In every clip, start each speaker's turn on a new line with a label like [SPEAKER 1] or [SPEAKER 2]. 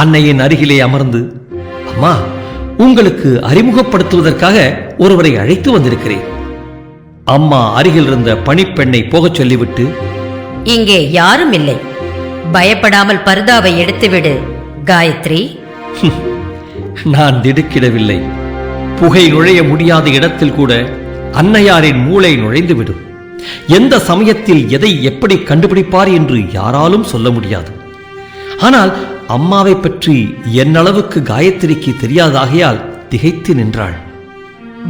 [SPEAKER 1] அன்னையின் அருகிலே அமர்ந்து அம்மா உங்களுக்கு அறிமுகப்படுத்துவதற்காக ஒருவரை அழைத்து வந்திருக்கிறேன். அம்மா அருகில் இருந்த பணிப்பெண்ணை போகச் சொல்லிவிட்டு
[SPEAKER 2] இங்கே யாரும் இல்லை. பயப்படாமல் பர்தாவை எடுத்துவிடு காயத்ரி.
[SPEAKER 1] நான் திடுக்கிடவில்லை. புகை நுழைய முடியாத இடத்தில் கூட அன்னையாரின் மூளை நுழைந்துவிடும். எந்த சமயத்தில் எதை எப்படி கண்டுபிடிப்பார் என்று யாராலும் சொல்ல முடியாது. ஆனால் அம்மாவை பற்றி என்னளவுக்கு காயத்ரிக்கு தெரியாதாகையால் திகைத்து நின்றாள்.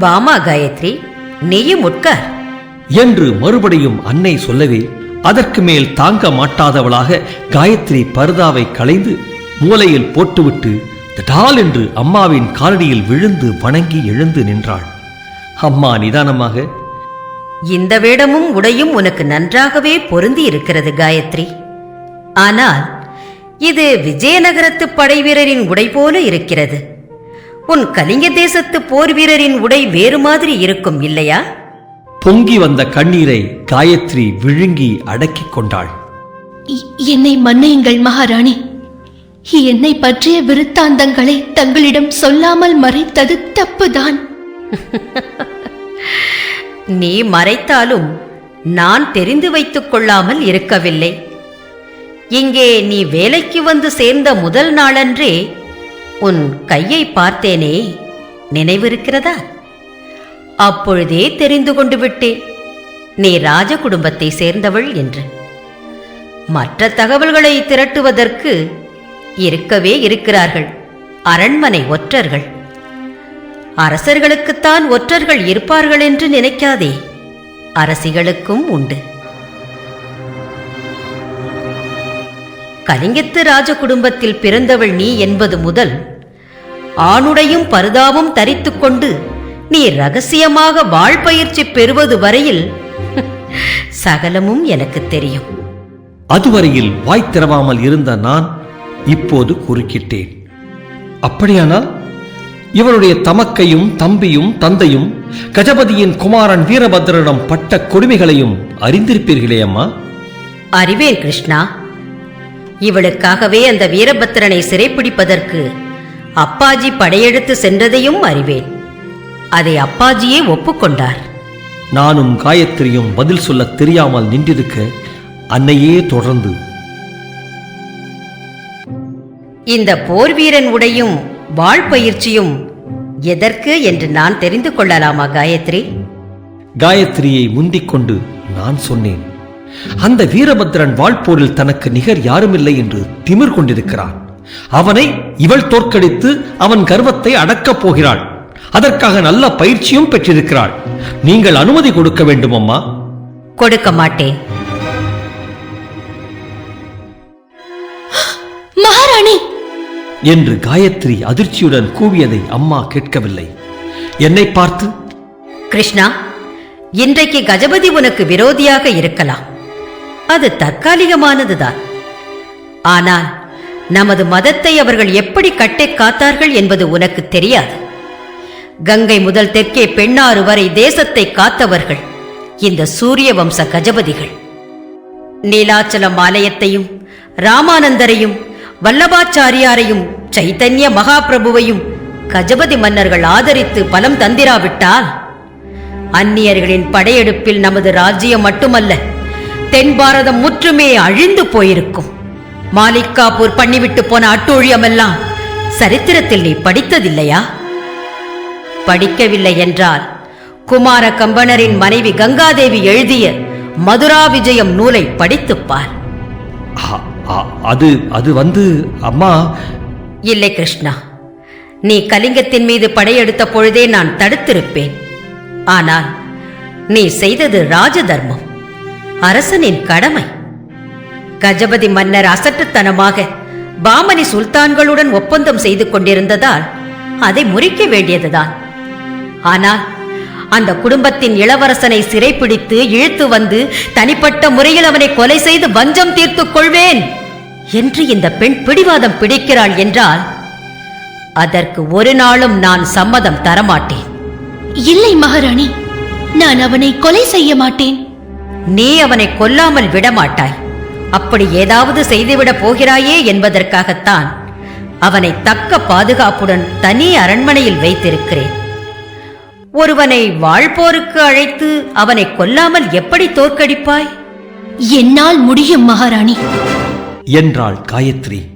[SPEAKER 2] வாமா காயத்ரி நீயும் உட்கார்
[SPEAKER 1] என்று மறுபடியும் அன்னை சொல்லவே அதற்கு மேல் தாங்க மாட்டாதவளாக காயத்ரி பர்தாவை களைந்து மூலையில் போட்டுவிட்டு தடால் என்று அம்மாவின் காலடியில் விழுந்து வணங்கி எழுந்து நின்றாள். அம்மா நிதானமாக
[SPEAKER 2] இந்த வேடமும் உடையும் உனக்கு நன்றாகவே பொருந்தி இருக்கிறது காயத்ரி. ஆனால் இது விஜயநகரத்து படை வீரரின் உடை போல இருக்கிறது. உன் கலிங்க தேசத்து போர் வீரரின் உடை வேறு மாதிரி இருக்கும் இல்லையா?
[SPEAKER 1] பொங்கி வந்த கண்ணீரை காயத்ரி விழுங்கி அடக்கிக் கொண்டாள்.
[SPEAKER 3] இ- என்னை மன்னியுங்கள் மகாராணி. என்னை பற்றிய விருத்தாந்தங்களை தங்களிடம் சொல்லாமல் மறைத்தது தப்புதான்.
[SPEAKER 2] நீ மறைத்தாலும் நான் தெரிந்து வைத்துக் கொள்ளாமல் இருக்கவில்லை. இங்கே நீ வேலைக்கு வந்து சேர்ந்த முதல் நாளன்றே உன் கையை பார்த்தேனே. நினைவிருக்கிறதா? அப்பொழுதே தெரிந்து கொண்டு விட்டேன். நீ ராஜ குடும்பத்தை சேர்ந்தவள் என்று. மற்ற தகவல்களை திரட்டுவதற்கு இருக்கவே இருக்கிறார்கள். அரண்மனை ஒற்றர்கள். அரசர்களுக்குத்தான் ஒற்றர்கள் இருப்பார்கள் என்று நினைக்காதே. அரசிகளுக்கும் உண்டு. கலிங்கத்து ராஜ குடும்பத்தில் பிறந்தவள் நீ என்பது முதல் ஆணுடையும் பருதாவும் தரித்துக் கொண்டு நீ ரகசியமாக வாழ்பயிற்சி பெறுவது வரையில் சகலமும் எனக்கு தெரியும்.
[SPEAKER 1] அதுவரையில் வாய் திறவாமல் இருந்த நான் இப்போது குறுக்கிட்டேன். அப்படியானால் இவருடைய தமக்கையும் தம்பியும் தந்தையும் கஜபதியின் குமாரன் வீரபத்ரனிடம் பட்ட கொடுமைகளையும் அறிந்திருப்பீர்களே அம்மா?
[SPEAKER 2] அறிவேன் கிருஷ்ணா இவளுக்காகவே அந்த வீரபத்திரனை சிறைப்பிடிப்பதற்கு அப்பாஜி படையெடுத்து சென்றதையும் அறிவேன். அதை அப்பாஜியே ஒப்புக்கொண்டார்.
[SPEAKER 1] நானும் காயத்ரியும் பதில் சொல்லத் தெரியாமல் நின்றிருக்க அன்னையே தொடர்ந்து.
[SPEAKER 2] இந்த போர் வீரன் உடையும் வாழ்பயிற்சியும் எதற்கு என்று நான் தெரிந்து கொள்ளலாமா காயத்ரி?
[SPEAKER 1] காயத்ரியை முந்திக் கொண்டு நான் சொன்னேன். அந்த வீரபத்ரன் வாழ்போரில் தனக்கு நிகர் யாருமில்லை என்று திமிர் கொண்டிருக்கிறான். அவனை இவள் தோற்கடித்து அவன் கர்வத்தை அடக்கப் போகிறாள். அதற்காக நல்ல பயிற்சியும் பெற்றிருக்கிறாள். நீங்கள் அனுமதி கொடுக்க வேண்டும் அம்மா
[SPEAKER 2] கொடுக்க மாட்டேன்.
[SPEAKER 3] மகாராணி!
[SPEAKER 1] என்று காயத்ரி அதிர்ச்சியுடன் கூவியதை அம்மா கேட்கவில்லை. என்னை பார்த்து?
[SPEAKER 2] கிருஷ்ணா இன்றைக்கு கஜபதி உனக்கு விரோதியாக இருக்கலாம். அது தற்காலிகமானதுதான். ஆனால் நமது மதத்தை அவர்கள் எப்படி கட்டை காத்தார்கள் என்பது உனக்கு தெரியாது. கங்கை முதல் தெற்கே பெண்ணாறு வரை தேசத்தை காத்தவர்கள் இந்த சூரிய வம்ச கஜபதிகள். நீலாச்சலம் ஆலயத்தையும் ராமானந்தரையும் வல்லபாச்சாரியாரையும் சைத்தன்ய மகாபிரபுவையும் கஜபதி மன்னர்கள் ஆதரித்து பலம் தந்திராவிட்டால் அந்நியர்களின் படையெடுப்பில் நமது ராஜ்யம் மட்டுமல்ல தென் பாரதம் முற்றுமே அழிந்து போயிருக்கும். மாலிகாப்பூர் பண்ணிவிட்டு போன அட்டூழியமெல்லாம் சரித்திரத்தில் நீ படித்ததில்லையா? படிக்கவில்லை என்றால் குமார கம்பனரின் மனைவி கங்காதேவி எழுதிய மதுரா விஜயம் நூலை படித்துப் பார்.
[SPEAKER 1] "அ- அ- அது அது வந்து அம்மா.
[SPEAKER 2] இல்லை கிருஷ்ணா நீ கலிங்கத்தின் மீது படையெடுத்த பொழுதே நான் தடுத்திருப்பேன். ஆனால் நீ செய்தது ராஜ தர்மம் அரசனின் கடமை. கஜபதி மன்னர் அசட்டுத்தனமாக பாமணி சுல்தான்களுடன் ஒப்பந்தம் செய்து கொண்டிருந்ததால் அதை முறிக்க வேண்டியதுதான். ஆனால் அந்த குடும்பத்தின் இளவரசனை சிறைப்பிடித்து இழுத்து வந்து தனிப்பட்ட முறையில் அவனை கொலை செய்து வஞ்சம் தீர்த்துக் கொள்வேன் என்று இந்த பெண் பிடிவாதம் பிடிக்கிறாள் என்றால் அதற்கு ஒரு நாளும் நான் சம்மதம் தரமாட்டேன்.
[SPEAKER 3] இல்லை மகாராணி நான் அவனை கொலை செய்ய மாட்டேன்.
[SPEAKER 2] நீ அவனை கொல்லாமல் விடமாட்டாய். அப்படி ஏதாவது செய்துவிடப் போகிறாயே என்பதற்காகத்தான் அவனை தக்க பாதுகாப்புடன் தனி அரண்மனையில் வைத்திருக்கிறேன். ஒருவனை வாழ்போருக்கு அழைத்து அவனை கொல்லாமல் எப்படி தோற்கடிப்பாய்?
[SPEAKER 3] என்னால் முடியும் மகாராணி.
[SPEAKER 1] என்றாள் காயத்ரி.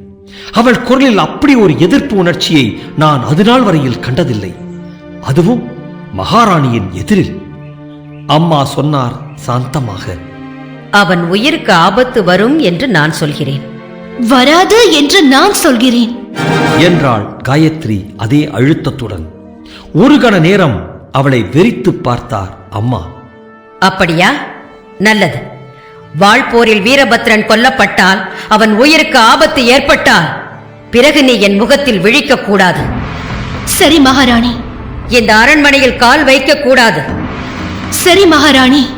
[SPEAKER 1] அவள் குரலில் அப்படி ஒரு எதிர்ப்பு உணர்ச்சியை நான் அதுநாள் வரையில் கண்டதில்லை. அதுவும் மகாராணியின் எதிரில். அம்மா சொன்னார் சாந்தமாக.
[SPEAKER 2] அவன் உயிருக்கு ஆபத்து வரும் என்று நான் சொல்கிறேன்.
[SPEAKER 3] வராது என்று நான் சொல்கிறேன்.
[SPEAKER 1] என்றாள் காயத்ரி அதே அழுத்தத்துடன். ஒரு கண நேரம் அவளை வெறித்துப் பார்த்தார் அம்மா.
[SPEAKER 2] அப்படியா? நல்லது. வாழ்போரில் வீரபத்ரன் கொல்லப்பட்டால் அவன் உயிருக்கு ஆபத்து ஏற்பட்டால் பிறகு நீ என் முகத்தில் விழிக்கக் கூடாது.
[SPEAKER 3] சரி மகாராணி.
[SPEAKER 2] இந்த அரண்மனையில் கால் வைக்க கூடாது.
[SPEAKER 3] சரி மகாராணி.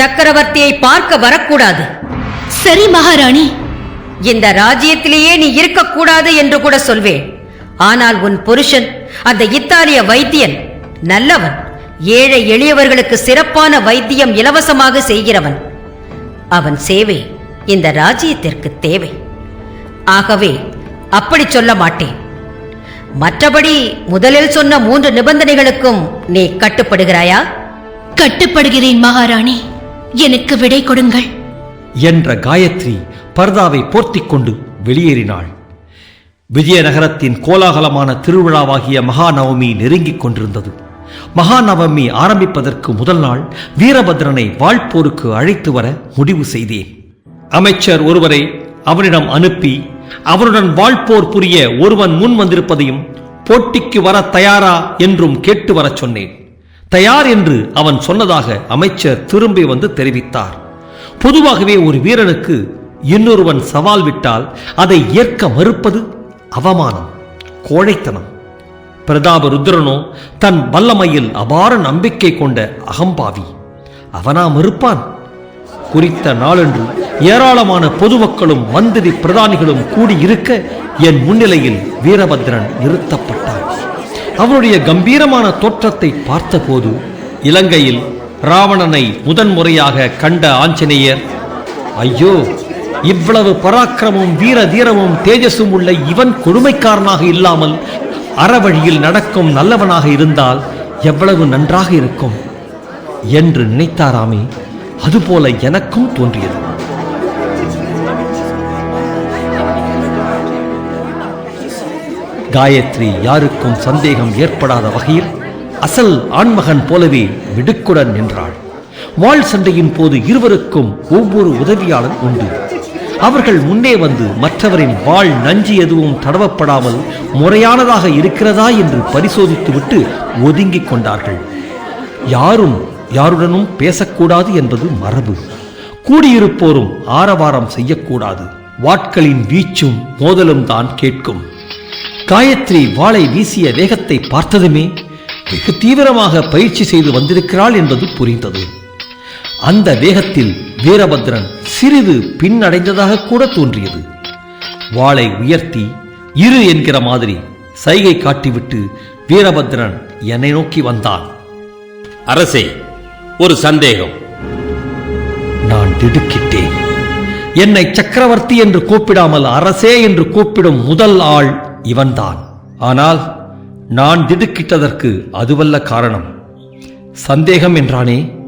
[SPEAKER 2] சக்கரவர்த்தியை பார்க்க வரக்கூடாது.
[SPEAKER 3] சரி மகாராணி.
[SPEAKER 2] இந்த ராஜ்யத்திலேயே நீ இருக்கக்கூடாது என்று கூட சொல்வேன். ஆனால் உன் புருஷன் அந்த இத்தாலிய வைத்தியன் நல்லவன் ஏழை எளியவர்களுக்கு சிறப்பான வைத்தியம் இலவசமாக செய்கிறவன். அவன் சேவை இந்த ராஜ்யத்திற்கு தேவை. ஆகவே அப்படி சொல்ல மாட்டேன். மற்றபடி முதலில் சொன்ன மூன்று நிபந்தனைகளுக்கும் நீ கட்டுப்படுகிறாயா?
[SPEAKER 3] கட்டுப்படுகிறேன் மகாராணி. எனக்கு விடை கொடுங்கள்.
[SPEAKER 1] என்ற காயத்ரி பர்தாவை போர்த்திக் கொண்டு வெளியேறினாள். விஜயநகரத்தின் கோலாகலமான திருவிழாவாகிய மகாநவமி நெருங்கிக் கொண்டிருந்தது. மகாநவமி ஆரம்பிப்பதற்கு முதல் நாள் வீரபத்ரனை வாழ்போருக்கு அழைத்து வர முடிவு செய்தேன். அமைச்சர் ஒருவரை அவனிடம் அனுப்பி அவருடன் வாழ்போர் புரிய ஒருவன் முன் வந்திருப்பதையும் போட்டிக்கு வர தயாரா என்றும் கேட்டு வரச் சொன்னேன். தயார் என்று அவன் சொன்னதாக அமைச்சர் திரும்பி வந்து தெரிவித்தார். பொதுவாகவே ஒரு வீரனுக்கு இன்னொருவன் சவால் விட்டால் அதை ஏற்க மறுப்பது அவமானம் கோழைத்தனம். பிரதாப ருத்ரனோ தன் வல்லமையில் அபார நம்பிக்கை கொண்ட அகம்பாவி. அவனா மறுப்பான்? குறித்த நாளன்று ஏராளமான பொதுமக்களும் மந்திரி பிரதானிகளும் கூடியிருக்க என் முன்னிலையில் வீரபத்ரன் நிறுத்தப்பட்டான். அவருடைய கம்பீரமான தோற்றத்தை பார்த்தபோது இலங்கையில் ராவணனை முதன்முறையாக கண்ட ஆஞ்சநேயர் ஐயோ இவ்வளவு பராக்கிரமும் வீர தீரமும் தேஜஸும் உள்ள இவன் கொடுமைக்காரனாக இல்லாமல் அறவழியில் நடக்கும் நல்லவனாக இருந்தால் எவ்வளவு நன்றாக இருக்கும்? என்று நினைத்தாராமே அதுபோல எனக்கும் தோன்றியது. காயத்ரி யாருக்கும் சந்தேகம் ஏற்படாத வகையில் அசல் ஆண்மகன் போலவே மிடுக்குடன் நின்றாள். வாள் சண்டையின் போது இருவருக்கும் ஒவ்வொரு உதவியாளர் உண்டு. அவர்கள் முன்னே வந்து மற்றவரின் வாள் நஞ்சு எதுவும் தடவப்படாமல் முறையானதாக இருக்கிறதா என்று பரிசோதித்துவிட்டு ஒதுங்கிக் கொண்டார்கள். யாரும் யாருடனும் பேசக்கூடாது என்பது மரபு. கூடியிருப்போரும் ஆரவாரம் செய்யக்கூடாது. வாட்களின் வீச்சும் மோதலும் தான் கேட்கும். காயத்ரி வாளை வீசிய வேகத்தை பார்த்ததுமே வெகு தீவிரமாக பயிற்சி செய்து வந்திருக்கிறாள் என்பது புரிந்தது. அந்த வேகத்தில் வீரபத்ரன் சிறிது பின்னடைந்ததாக கூட தோன்றியது. வாளை உயர்த்தி இரு என்கிற மாதிரி சைகை காட்டிவிட்டு வீரபத்ரன் என்னை நோக்கி வந்தான்.
[SPEAKER 4] அரசே ஒரு சந்தேகம்.
[SPEAKER 1] நான் திடுக்கிட்டேன். என்னை சக்கரவர்த்தி என்று கூப்பிடாமல் அரசே என்று கூப்பிடும் முதல் ஆள் இவன்தான். ஆனால் நான் திடுக்கிட்டதற்கு அதுவல்ல காரணம் சந்தேகம் என்றானே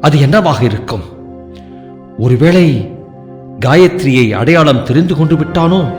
[SPEAKER 1] அது என்னவாக இருக்கும்? ஒருவேளை காயத்ரியை அடையாளம் தெரிந்து கொண்டு விட்டானோ?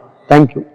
[SPEAKER 5] Thank you.